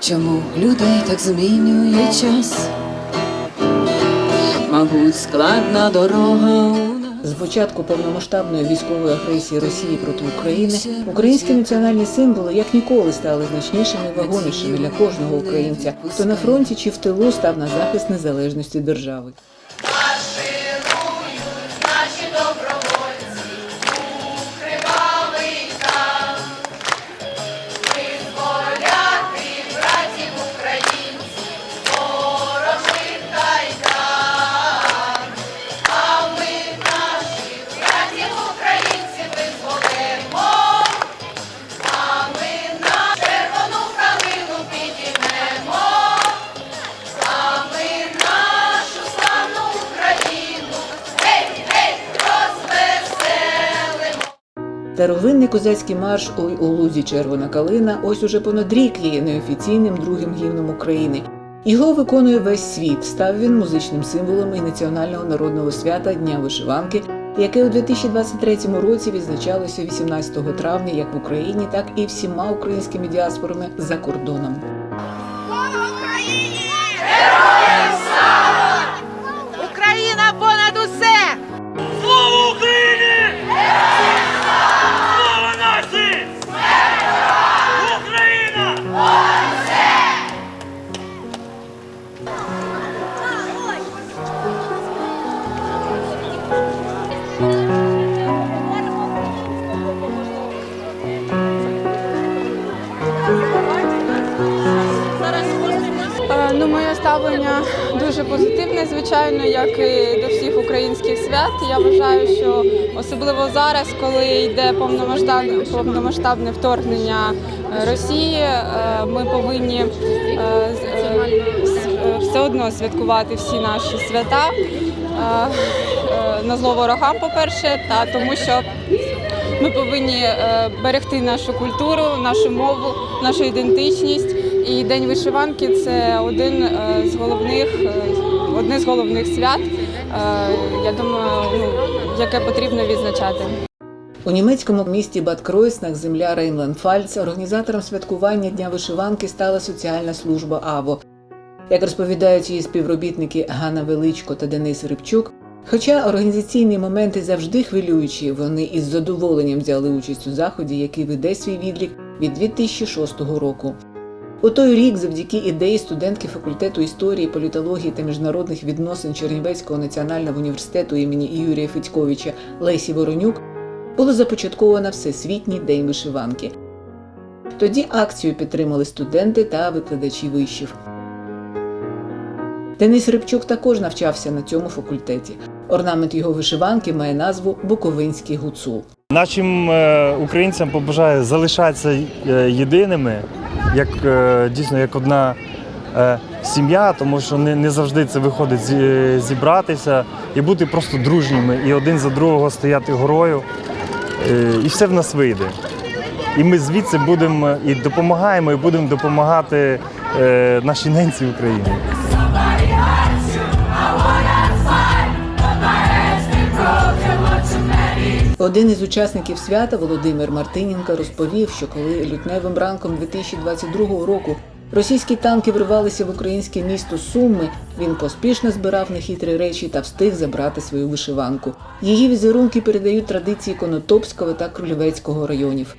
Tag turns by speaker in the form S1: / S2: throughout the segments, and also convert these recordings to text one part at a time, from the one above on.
S1: Чому людей так змінює час? Мабуть, складна дорога.
S2: З початку повномасштабної військової агресії Росії проти України українські національні символи як ніколи стали значнішими і вагомішими для кожного українця, хто на фронті чи в тилу став на захист незалежності держави. Старовинний козацький марш Ой у лузі червона калина ось уже понад рік є неофіційним другим гімном України. Його виконує весь світ. Став він музичним символом і національного народного свята Дня вишиванки, яке у 2023 році відзначалося 18 травня як в Україні, так і всіма українськими діаспорами за кордоном.
S3: Звичайно, як і до всіх українських свят. Я вважаю, що особливо зараз, коли йде повномасштабне, повномасштабне вторгнення е, Росії, е, ми повинні е, все одно святкувати всі наші свята на зло ворогам, по-перше, та тому що ми повинні берегти нашу культуру, нашу мову, нашу ідентичність. І День вишиванки це один з головних, одне з головних свят. е, Я думаю, ну, яке потрібно відзначати.
S2: У німецькому місті Бад Кройснах, земля Рейнланд-Фальц, організатором святкування Дня вишиванки стала соціальна служба АВО. Як розповідають її співробітники Ганна Величко та Денис Рибчук, хоча організаційні моменти завжди хвилюючі, вони із задоволенням взяли участь у заході, який веде свій відлік від 2006 року. У той рік, завдяки ідеї студентки факультету історії, політології та міжнародних відносин Чернівецького національного університету імені Юрія Федьковича Лесі Воронюк було започатковано Всесвітній день вишиванки. Тоді акцію підтримали студенти та викладачі вишів. Денис Рибчук також навчався на цьому факультеті. Орнамент його вишиванки має назву Буковинський гуцул.
S4: Нашим е, українцям побажаю залишатися е, єдиними, як е, дійсно як одна е, сім'я, тому що не, не завжди це виходить зі- зібратися і бути просто дружніми і один за другого стояти горою. Е, і все в нас вийде. І ми звідси будемо і допомагаємо, і будемо допомагати нашій ненці України.
S2: Один із учасників свята Володимир Мартиненко розповів, що коли лютневим ранком 2022 року російські танки вривалися в українське місто Суми, він поспішно збирав нехитрі речі та встиг забрати свою вишиванку. Її візерунки передають традиції Конотопського та Крулівецького районів.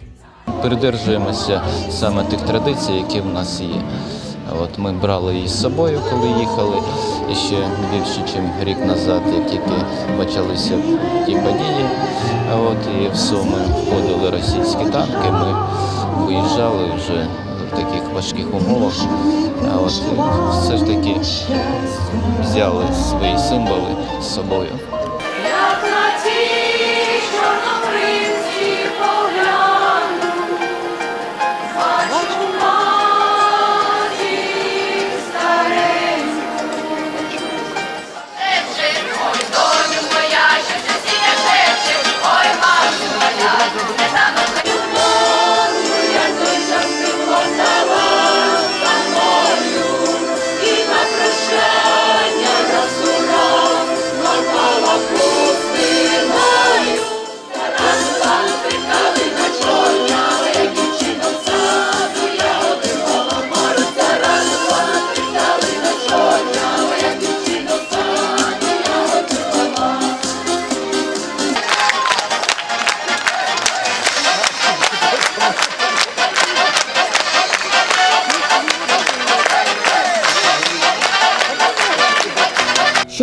S5: придержуємося саме тих традицій, які в нас є. От ми брали її з собою, коли їхали, і ще більше, ніж рік назад, як тільки почалися ті події. От і в Суми входили російські танки. Ми виїжджали вже в таких важких умовах. А от все ж таки взяли свої символи з собою.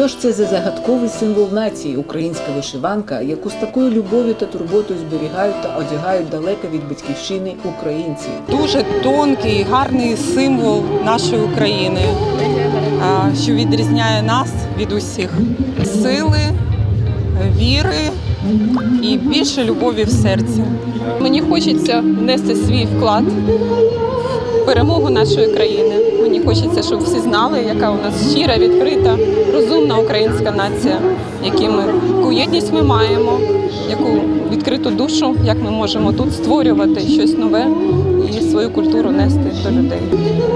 S2: Ж це за загадковий символ нації українська вишиванка, яку з такою любов'ю та турботою зберігають та одягають далеко від батьківщини українці?
S6: дуже тонкий, гарний символ нашої України, що відрізняє нас від усіх. Сили, віри і більше любові в серці.
S3: Мені хочеться внести свій вклад в перемогу нашої країни. Мені хочеться, щоб всі знали, яка у нас щира, відкрита, розумна українська нація, які ми, яку єдність ми маємо, яку відкриту душу, як ми можемо тут створювати щось нове і свою культуру нести до людей.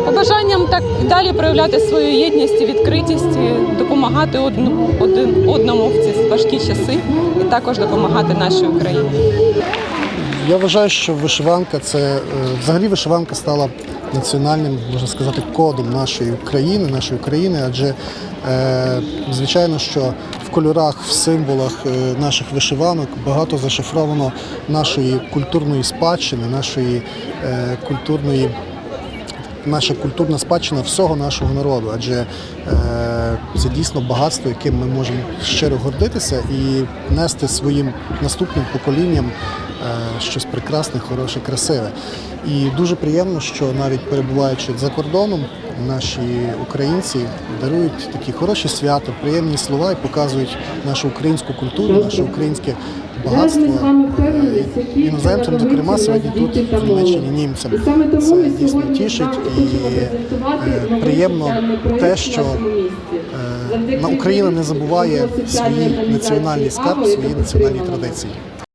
S3: Побажанням так далі проявляти свою єдність і відкритість, і допомагати одну, один одному в ці важкі часи, і також допомагати нашій Україні.
S7: Я вважаю, що вишиванка це е, взагалі вишиванка стала національним, можна сказати, кодом нашої країни, нашої країни, адже е, звичайно, що в кольорах, в символах е, наших вишиванок багато зашифровано нашої культурної спадщини, нашої е, культурної. Наша культурна спадщина всього нашого народу, адже е, це дійсно багатство, яким ми можемо щиро гордитися і нести своїм наступним поколінням щось прекрасне, хороше, красиве. І дуже приємно, що навіть перебуваючи за кордоном, наші українці дарують такі хороші свята, приємні слова і показують нашу українську культуру, наше українське багатство е, іноземцям, зокрема, сьогодні тут в Німеччині німцям. Це дійсно тішить і е, приємно те, що е, на Україна не забуває свій національний скарб, свої національні традиції.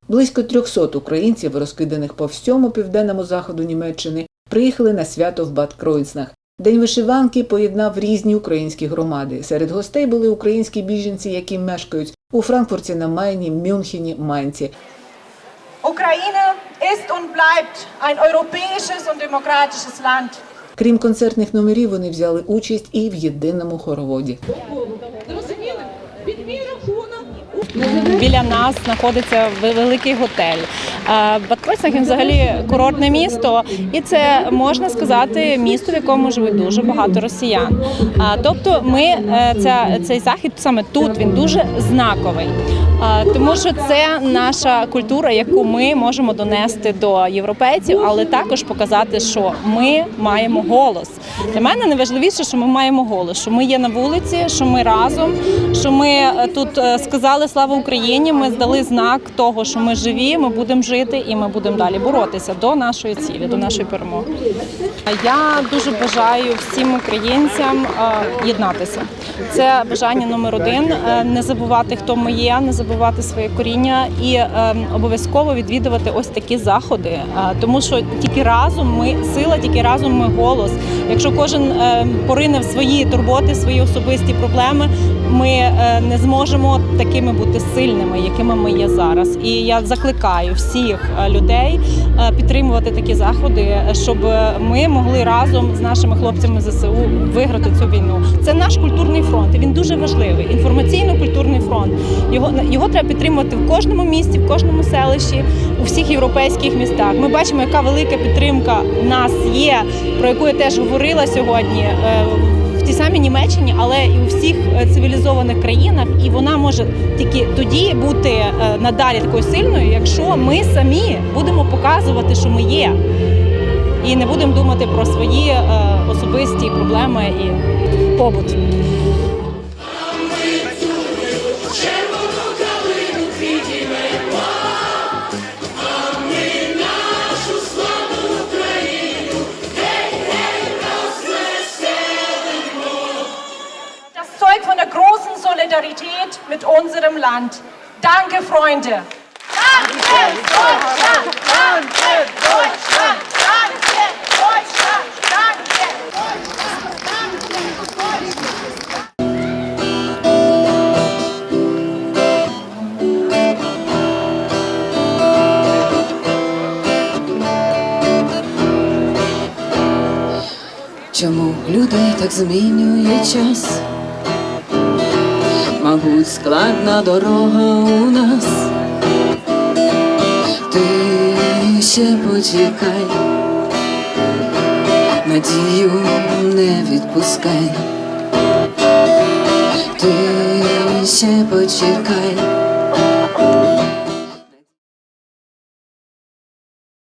S2: Близько 300 українців, розкиданих по всьому південному заходу Німеччини, приїхали на свято в Бад Кройцнах. День вишиванки поєднав різні українські громади. Серед гостей були українські біженці, які мешкають у Франкфурті на Майні, Мюнхені, Майнці.
S8: Ukraine ist und bleibt ein europäisches und demokratisches Land.
S2: Крім концертних номерів, вони взяли участь і в єдиному хороводі.
S9: Біля нас знаходиться великий готель. Е, Бад взагалі курортне місто, і це можна сказати місто, в якому живуть дуже багато росіян. Тобто, ми е, ця, цей захід саме тут він дуже знаковий. Тому що це наша культура, яку ми можемо донести до європейців, але також показати, що ми маємо голос. Для мене найважливіше, що ми маємо голос, що ми є на вулиці, що ми разом, що ми е, тут е, сказали слава Україні. Ми здали знак того, що ми живі, ми будемо жити і ми будемо далі боротися до нашої цілі, до нашої перемоги. Я дуже бажаю всім українцям е, єднатися. Це бажання номер один е, не забувати, хто ми є, не забувати своє коріння і е, обов'язково відвідувати ось такі заходи, тому що тільки разом ми сила, тільки разом ми голос. Якщо кожен порине в свої турботи, свої особисті проблеми, ми не зможемо такими бути сильними, якими ми є зараз. І я закликаю всіх е, людей е, підтримувати такі заходи, е, щоб ми могли разом з нашими хлопцями ЗСУ виграти цю війну. Це наш культурний фронт. Він дуже важливий. Інформаційно-культурний фронт. Його його треба підтримувати в кожному місті, в кожному селищі, у всіх європейських містах. Ми бачимо, яка велика підтримка нас є, про яку я теж говорила сьогодні. Тій самій Німеччині, але і у всіх е, цивілізованих країнах, і вона може тільки тоді бути е, надалі такою сильною, якщо ми самі будемо показувати, що ми є, і не будемо думати про свої е, особисті проблеми і побут.
S8: Unserem Land. Danke, Freunde. Danke, Deutschland! Danke, Deutschland! Danke, Deutschland! Danke!
S1: Чому людей так змінює час? Мабуть, складна дорога у нас. Ти ще почекай, надію не відпускай. Ти ще почекай.